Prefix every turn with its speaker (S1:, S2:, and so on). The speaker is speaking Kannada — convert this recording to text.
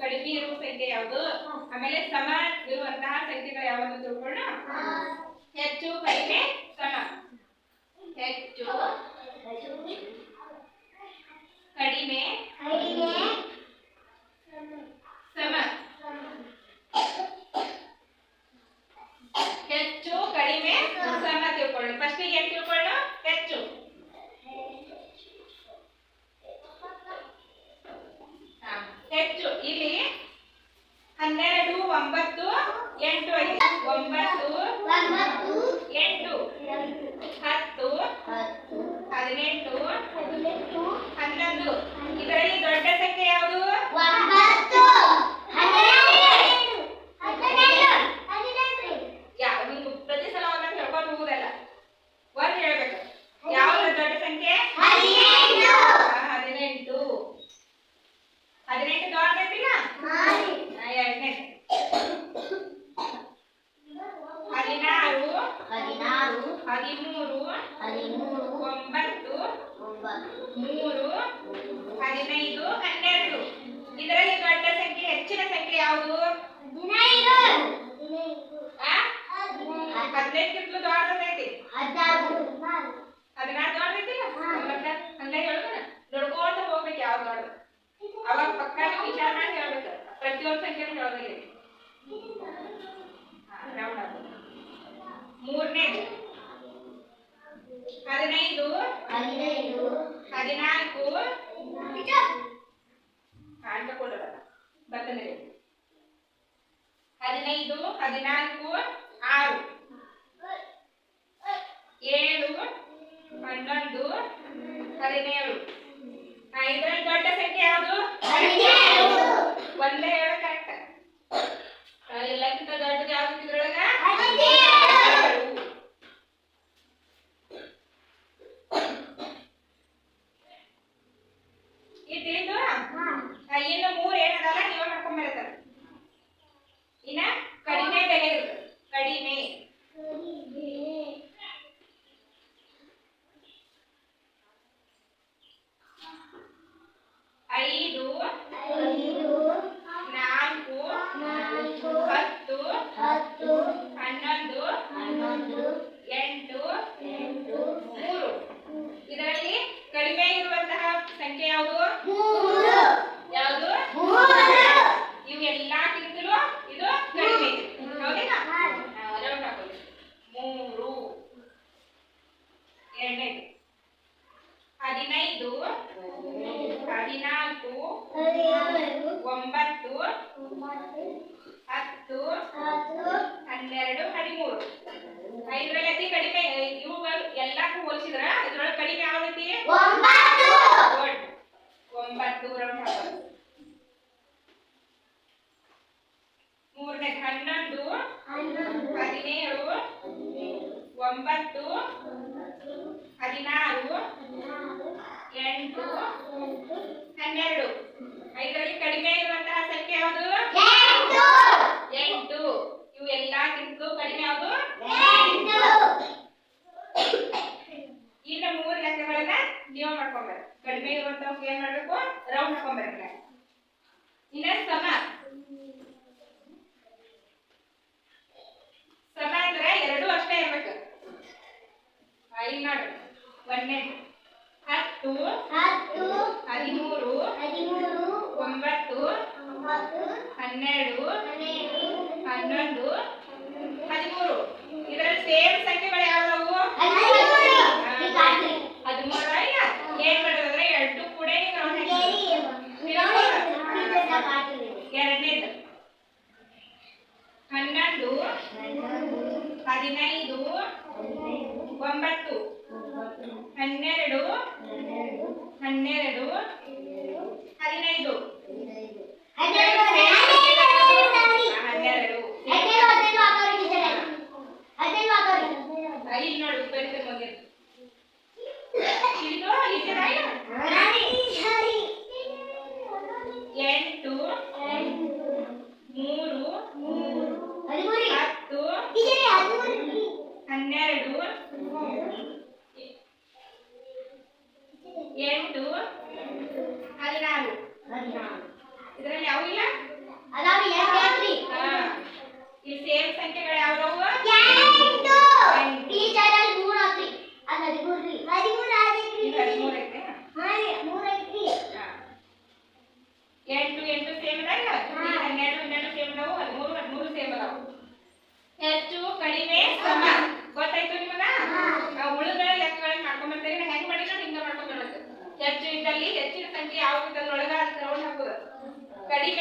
S1: ಕಡಿಮೆ ಇರುವ ಸಂಖ್ಯೆ ಯಾವುದು? ಆಮೇಲೆ ಸಮ ಇರುವಂತಹ ಸಂಖ್ಯೆಗಳು ಯಾವುದು ತಿಳ್ಕೊಳ್ಳೋಣ. ಹೆಚ್ಚು, ಕಡಿಮೆ, ಸಮ. ಹೆಚ್ಚು, ಕಡಿಮೆ, ಸಮ. ಹೆಚ್ಚು, ಕಡಿಮೆ, ಸಮ ತಿಳ್ಕೊಳ್ಳಿ ಫಸ್ಟ್ ಏನ್ ತಿಳ್ಕೊಳ್ಳು ಹೆಚ್ಚು. ಹೆಚ್ಚು. ಇಲ್ಲಿ ಹೆಚ್ಚಿನ ಸಂಖ್ಯೆ ಯಾವುದು ಆ? ಹದಿನೈದಕ್ಕಿಂತಲೂ ದೊಡ್ಡದೈತಿ ಹದಿನಾರು ದೊಡ್ಡದೈತಿಲ್ಲ ಮತ್ತೆ ಹಂಗಾಗಿ ಹೇಳುದನ ನೋಡ್ಕೊಂತ ಹೋಗ್ಬೇಕು ಯಾವ್ದು ದೊಡ್ಡದು ಅವಾಗ ಪಕ್ಕ ನೀವು ವಿಚಾರ ಮಾಡಿ ಹೇಳ್ಬೇಕು ಪ್ರತಿಯೊಂದು ಸಂಖ್ಯೆನೂ ಹೇಳೋದಿಲ್ಲ ಮೂರನೇ ಹದಿನೈದು ಹದಿನಾಲ್ಕು ಹದಿನೈದು ಹದಿನಾಲ್ಕು ಆರು ಏಳು ಹನ್ನೊಂದು ಹದಿನೇಳು ಆ, ಇದ್ರಲ್ಲಿ ದೊಡ್ಡ ಸಂಖ್ಯೆ ಯಾವುದು ಒಂದೇ ಹೇಳು ಕರೆಕ್ಟ್ ಎಲ್ಲಕ್ಕಿಂತ ದೊಡ್ಡದು ಯಾವ್ದು ಇದ್ರೊಳಗ ಏಳು. ಇದು ತಿಳಿದು ಆ, ಇನ್ನು ಮೂರು ಏನದಲ್ಲ ನೀವು ಮಾಡ್ಕೊಂಬರ್ತಾರ ಇನ್ನ ಕಡಿಮೆ ಬೆಲೆ ಇರುತ್ತೆ ಕಡಿಮೆ ಐದು ನಾಲ್ಕು ಹತ್ತು ಹನ್ನೊಂದು ಎಂಟು ಮೂರು ಇದರಲ್ಲಿ ಕಡಿಮೆ ಇರುವಂತಹ ಸಂಖ್ಯೆ ಯಾವುದು ಯಾವುದು ಇವು ಎಲ್ಲಕ್ಕಿಂತಲೂ ಇದು ಕಡಿಮೆ ಇದೆ ಹೌದೇನಾ ಹಾ, ರೌಂಡ್ ಹಾಕೊಳ್ಳಿ ಮೂರು ಎರಡನೇದು ಹದಿನೈದು ಹದಿನಾಲ್ಕು ಒಂಬತ್ತು ಹತ್ತು ಹನ್ನೆರಡು ಹದಿಮೂರು. ಐದರಲ್ಲಿ ಅತಿ ಕಡಿಮೆ ಇವುಗಳು ಎಲ್ಲಕ್ಕೂ ಹೋಲಿಸಿದ್ರ ಇದ್ರೊಳಗೆ ಕಡಿಮೆ ಯಾವ್ದೈತಿ ಒಂಬತ್ತು! ಮೂರನೇ ಹನ್ನೊಂದು ಹದಿನೇಳು ಒಂಬತ್ತು ಹದಿನಾರು ಎಂಟು ಹನ್ನೆರಡು ಐದರಲ್ಲಿ ಕಡಿಮೆ ಇರುವಂತಹ ಸಂಖ್ಯೆ ಯಾವುದು ಎಂಟು ಇವು ಎಲ್ಲಕ್ಕಿಂತಲೂ ಕಡಿಮೆ ಯಾವುದು ಇನ್ನು ಮೂರು ಲೆಕ್ಕಗಳನ್ನ ನೀವು ಮಾಡ್ಕೊಂಬರ್ರಿ ಕಡಿಮೆ ಇರುವಂತವ್ಕೆ ಏನ್ ಮಾಡ್ಬೇಕು? ರೌಂಡ್ ಹಾಕೊಂಡ್ಬರ್ಬೇಕು. ಇನ್ನ ಸಮ. ಸಮ ಅಂದ್ರೆ ಎರಡು ಅಷ್ಟೇ ಇರ್ಬೇಕು. ಐದು ನೋಡ್ರಿ ಒಂದನೇ ಹತ್ತು. ಹದಿಮೂರು. ಒಂಬತ್ತು. ಹನ್ನೆರಡು. ಹನ್ನೊಂದು. ಹನ್ನೆರಡು ಹದಿನೈದು ಹನ್ನೆರಡು ಐದು ನೋಡು ಬರೀತ ಮುಂದೆ ಇದು ಇದರ ಇದರಲ್ಲಿ ಯಾವ ಇಲ್ಲ ಅದಾವ ಸೇಮ್ ಸಂಖ್ಯೆಗಳು ಯಾವ್ದಾವ? ಎಂಟು. ಟೀಚರ್ ಮೂರು ಆತ್ರಿ ಅದು ಹದಿಮೂರು ಹಾ ಎಂಟು ಎಂಟು ಸೇಮ್ ಅದಾವ ಹನ್ನೆರಡು ಹನ್ನೆರಡು ಸೇಮ್ ಅದಾವ ಹದಿಮೂರು ಹದಿಮೂರು ಸೇಮ್ ಅದಾವ ಹೆಚ್ಚು
S2: ಕಡಿಮೆ
S1: ಸಮ.
S2: ಗೊತ್ತಾಯ್ತು ನಿಮಗ? ಉಳಿದ ಲೆಕ್ಕಗಳನ್ನ ಮಾಡ್ಕೊಂಡ್ಬರ್ತೇವೆ ಹೆಂಗ್ ಮಾಡಿದ್ರು ಮಾಡ್ಕೊಂಡ್
S1: ಮಾಡ್ಕೊಂಡ್ಬರೋದು ಹೆಚ್ಚು ಇದ್ದಲ್ಲಿ ಹೆಚ್ಚಿನ ಸಂಖ್ಯೆ ಯಾವ ಇದ್ರೊಳಗೆ Caribe.